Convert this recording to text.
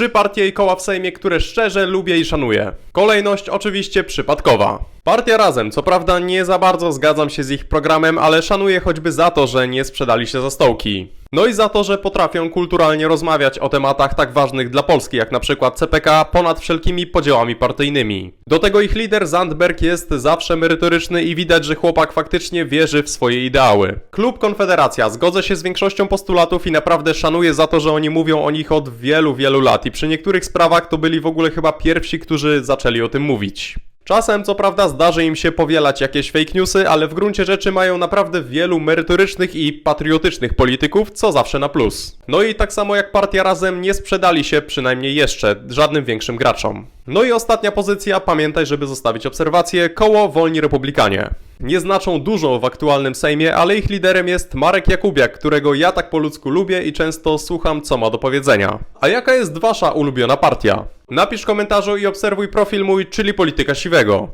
Trzy partie i koła w Sejmie, które szczerze lubię i szanuję. Kolejność oczywiście przypadkowa. Partia Razem, co prawda nie za bardzo zgadzam się z ich programem, ale szanuję choćby za to, że nie sprzedali się za stołki. No i za to, że potrafią kulturalnie rozmawiać o tematach tak ważnych dla Polski, jak na przykład CPK, ponad wszelkimi podziałami partyjnymi. Do tego ich lider Zandberg jest zawsze merytoryczny i widać, że chłopak faktycznie wierzy w swoje ideały. Klub Konfederacja, zgodzę się z większością postulatów i naprawdę szanuję za to, że oni mówią o nich od wielu, wielu lat i przy niektórych sprawach to byli w ogóle chyba pierwsi, którzy zaczęli o tym mówić. Czasem, co prawda, zdarzy im się powielać jakieś fake newsy, ale w gruncie rzeczy mają naprawdę wielu merytorycznych i patriotycznych polityków, co zawsze na plus. No i tak samo jak partia razem nie sprzedali się, przynajmniej jeszcze, żadnym większym graczom. No i ostatnia pozycja, pamiętaj, żeby zostawić obserwację, koło Wolni Republikanie. Nie znaczą dużo w aktualnym Sejmie, ale ich liderem jest Marek Jakubiak, którego ja tak po ludzku lubię i często słucham, co ma do powiedzenia. A jaka jest wasza ulubiona partia? Napisz w komentarzu i obserwuj profil mój, czyli Polityka Siwego.